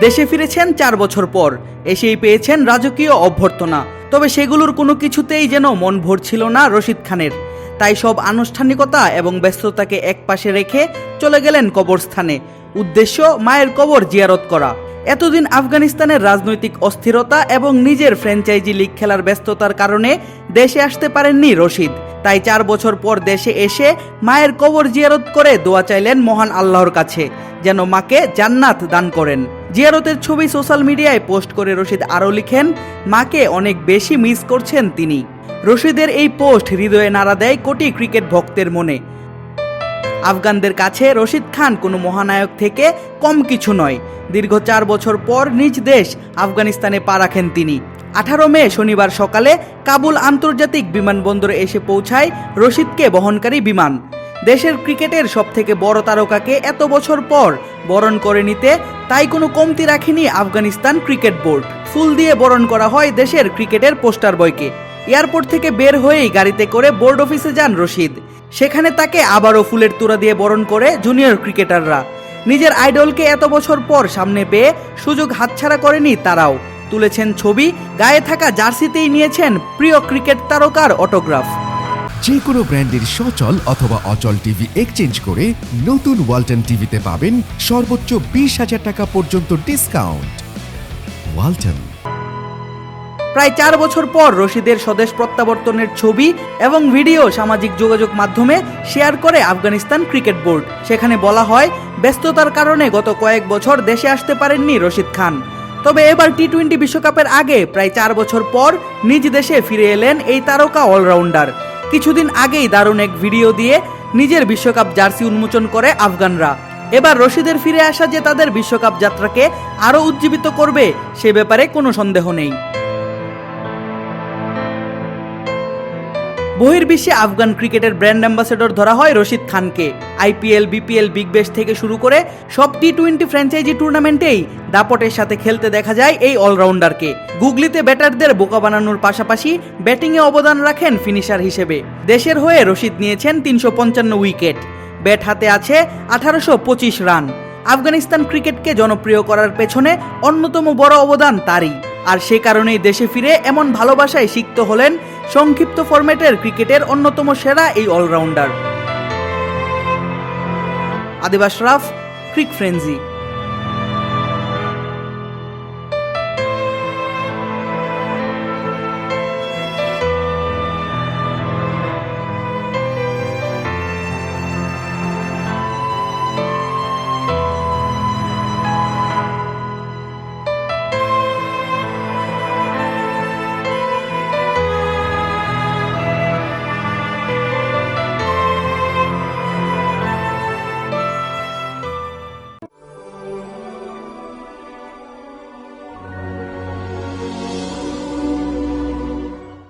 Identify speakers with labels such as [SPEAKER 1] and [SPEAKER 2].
[SPEAKER 1] দেশে ফিরেছেন চার বছর পর। এসেই পেয়েছেন রাজকীয় অভ্যর্থনা। তবে সেগুলোর কোনো কিছুতেই যেন মন ভরছিল না রশিদ খানের। তাই সব আনুষ্ঠানিকতা এবং ব্যস্ততাকে একপাশে রেখে চলে গেলেন কবরস্থানে। উদ্দেশ্য মায়ের কবর জিয়ারত করা। এতদিন আফগানিস্তানের রাজনৈতিক অস্থিরতা এবং নিজের ফ্র্যাঞ্চাইজি লিগ খেলার ব্যস্ততার কারণে দেশে আসতে পারেননি রশিদ। তাই চার বছর পর দেশে এসে মায়ের কবর জিয়ারত করে দোয়া চাইলেন মহান আল্লাহর কাছে, যেন মাকে জান্নাত দান করেন। জিয়ারতের ছবি সোশ্যাল মিডিয়ায় পোস্ট করে রশিদ আরও লিখেন, মাকে অনেক বেশি মিস করছেন তিনি। রশিদের এই পোস্ট হৃদয়ে নাড়া দেয় কোটি ক্রিকেট ভক্তের মনে। আফগানদের কাছে রশিদ খান কোনো মহানায়ক থেকে কম কিছু নয়। দীর্ঘ চার বছর পর নিজ দেশ আফগানিস্তানে পা রাখেন তিনি। আঠারো মে শনিবার সকালে কাবুল আন্তর্জাতিক বিমানবন্দরে এসে পৌঁছায় রশিদকে বহনকারী বিমান। দেশের ক্রিকেটের সবথেকে বড় তারকাকে এত বছর পর বরণ করে নিতে তাই কোনো কমতি রাখেনি আফগানিস্তান ক্রিকেট বোর্ড। ফুল দিয়ে বরণ করা হয় দেশের ক্রিকেটের পোস্টার বয়কে। এয়ারপোর্ট থেকে বের হয়েই গাড়িতে করে বোর্ড অফিসে যান রশিদ। সেখানে তাকে আবারও ফুলের তোড়া দিয়ে বরণ করে জুনিয়র ক্রিকেটাররা। নিজের আইডলকে এত বছর পর সামনে পেয়ে সুযোগ হাতছাড়া করেনি তারাও। তুলেছেন ছবি, গায়ে থাকা জার্সিতেই নিয়েছেন প্রিয় ক্রিকেট তারকার অটোগ্রাফ।
[SPEAKER 2] যে কোনো ব্র্যান্ডের সচল অথবা অচল টিভি এক্সচেঞ্জ করে নতুন ওয়ালটন টিভিতে পাবেন সর্বোচ্চ বিশ হাজার টাকা পর্যন্ত ডিসকাউন্ট। ওয়ালটন।
[SPEAKER 1] প্রায় চার বছর পর রশিদের স্বদেশ প্রত্যাবর্তনের ছবি এবং ভিডিও সামাজিক যোগাযোগ মাধ্যমে শেয়ার করে আফগানিস্তান ক্রিকেট বোর্ড। সেখানে বলা হয়, ব্যস্ততার কারণে গত কয়েক বছর দেশে আসতে পারেননি রশিদ খান। তবে এবার টি টোয়েন্টি বিশ্বকাপের আগে প্রায় চার বছর পর নিজ দেশে ফিরে এলেন এই তারকা অলরাউন্ডার। কিছুদিন আগেই দারুণ এক ভিডিও দিয়ে নিজের বিশ্বকাপ জার্সি উন্মোচন করে আফগানরা। এবার রশিদের ফিরে আসা যে তাদের বিশ্বকাপ যাত্রাকে আরও উজ্জীবিত করবে সে ব্যাপারে কোনো সন্দেহ নেই। বহির্বিশ্বে আফগান ক্রিকেটের ব্র্যান্ড অ্যাম্বাসেডর ধরা হয় রশিদ খানকে। আইপিএল, বিপিএল, বিগ ব্যাশ থেকে শুরু করে সব টি টোয়েন্টি ফ্র্যাঞ্চাইজি টুর্নামেন্টেই দাপটের সাথে খেলতে দেখা যায় এই অলরাউন্ডারকে। গুগলিতে ব্যাটারদের বোকা বানানোর পাশাপাশি ব্যাটিংয়ে অবদান রাখেন ফিনিশার হিসেবে। দেশের হয়ে রশিদ নিয়েছেন তিনশো পঞ্চান্ন উইকেট। ব্যাট হাতে আছে আঠারোশো পঁচিশ রান। আফগানিস্তান ক্রিকেটকে জনপ্রিয় করার পেছনে অন্যতম বড় অবদান তারই। আর সে কারণেই দেশে ফিরে এমন ভালোবাসায় সিক্ত হলেন সংক্ষিপ্ত ফরম্যাটের ক্রিকেটের অন্যতম সেরা এই অলরাউন্ডার। আদিবাস রাফ, ক্রিক ফ্রেন্সি।